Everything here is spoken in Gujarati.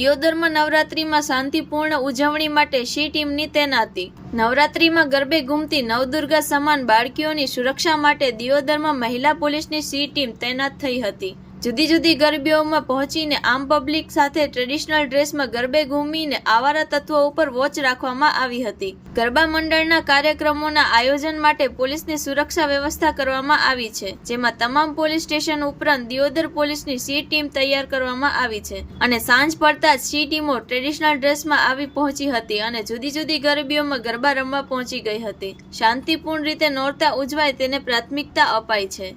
દિયોદરમાં નવરાત્રીમાં શાંતિપૂર્ણ ઉજવણી માટે શી ટીમની તૈનાતી? નવરાત્રીમાં ગરબે ઘૂમતી નવદુર્ગા સમાન બાળકીઓની સુરક્ષા માટે દિયોદરમાં મહિલા પોલીસની સી ટીમ તૈનાત થઈ હતી? જુદી જુદી ગરબીઓમાં પહોંચીને આમ પબ્લિક સાથે ટ્રેડિશનલ ડ્રેસમાં ગરબે ઘૂમીને આવારા તત્વો ઉપર વોચ રાખવામાં આવી હતી. ગરબા મંડળના કાર્યક્રમોના આયોજન માટે પોલીસની સુરક્ષા વ્યવસ્થા કરવામાં આવી છે, જેમાં તમામ પોલીસ સ્ટેશન ઉપરાંત દિયોદર પોલીસની સી ટીમ તૈયાર કરવામાં આવી છે અને સાંજ પડતા જ સી ટીમો ટ્રેડિશનલ ડ્રેસમાં આવી પહોંચી હતી અને જુદી જુદી ગરબીઓમાં ગરબા રમવા પહોંચી ગઈ હતી. શાંતિપૂર્ણ રીતે નોરતા ઉજવાય તેને પ્રાથમિકતા અપાઈ છે.